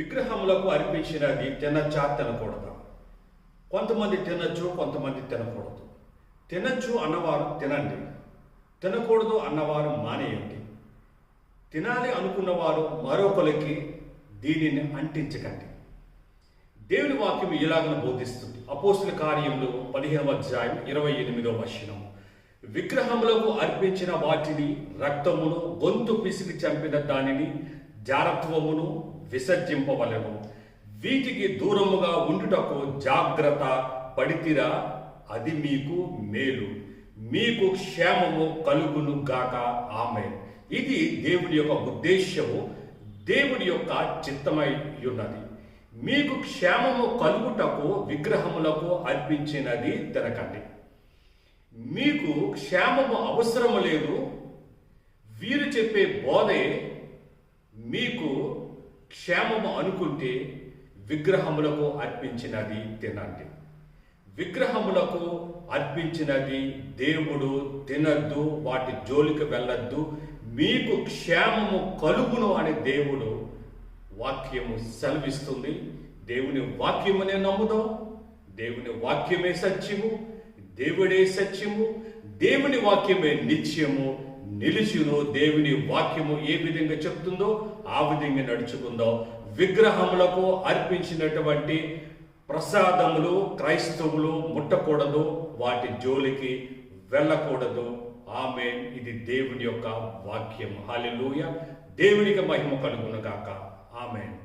విగ్రహములకు అర్పించినది తినచ్చా? తినకూడదా. కొంతమంది తినచ్చు కొంతమంది తినకూడదు. తినచ్చు అన్నవారు తినండి. తినకూడదు అన్నవారు మానేయండి. తినాలి అనుకున్నవారు మరొకరికి దీనిని అంటించకండి. దేవుని వాక్యం ఇలాగను బోధిస్తుంది. అపోస్తుల కార్యంలో పదిహేనవ అధ్యాయం ఇరవై ఎనిమిదవ వచనం. విగ్రహములకు అర్పించిన వాటిని రక్తమును గొంతు పిసికి చంపిన దానిని జారత్వమును విసర్జింపవలను. వీటికి దూరముగా ఉండుటకు జాగ్రత్త పడితిరా అది మీకు మేలు. మీకు క్షేమము కలుగును గాక. ఆమె ఇది దేవుడి యొక్క ఉద్దేశ్యము దేవుడి యొక్క చిత్తమై ఉన్నది మీకు క్షేమము కలుగుటకు విగ్రహములకు అర్పించినది తినకండి. మీకు క్షేమము అవసరము లేదు. వీరు చెప్పే బోధే మీకు క్షేమము అనుకుంటే విగ్రహములకు అర్పించినది తినండి. విగ్రహములకు అర్పించినది దేవుడు తినద్దు వాటి జోలికి వెళ్ళద్దు. మీకు క్షేమము కలుగును అని దేవుడు వాక్యము సెలవిస్తుంది. దేవుని వాక్యమునే నమ్ముదాం. దేవుని వాక్యమే సత్యము. దేవుడే సత్యము. దేవుని వాక్యమే నిత్యము. నిలిచును దేవుని వాక్యము ఏ విధంగా చెప్తుందో ఆ విధంగా నడుచుకుందాం. విగ్రహములకు అర్పించినటువంటి ప్రసాదములు క్రైస్తవులు ముట్టకూడదు వాటి జోలికి వెళ్ళకూడదు. ఆమె ఇది దేవుని యొక్క వాక్యం. హాలెలూయ దేవునికి మహిమ కలుగును గాక ఆమెన్.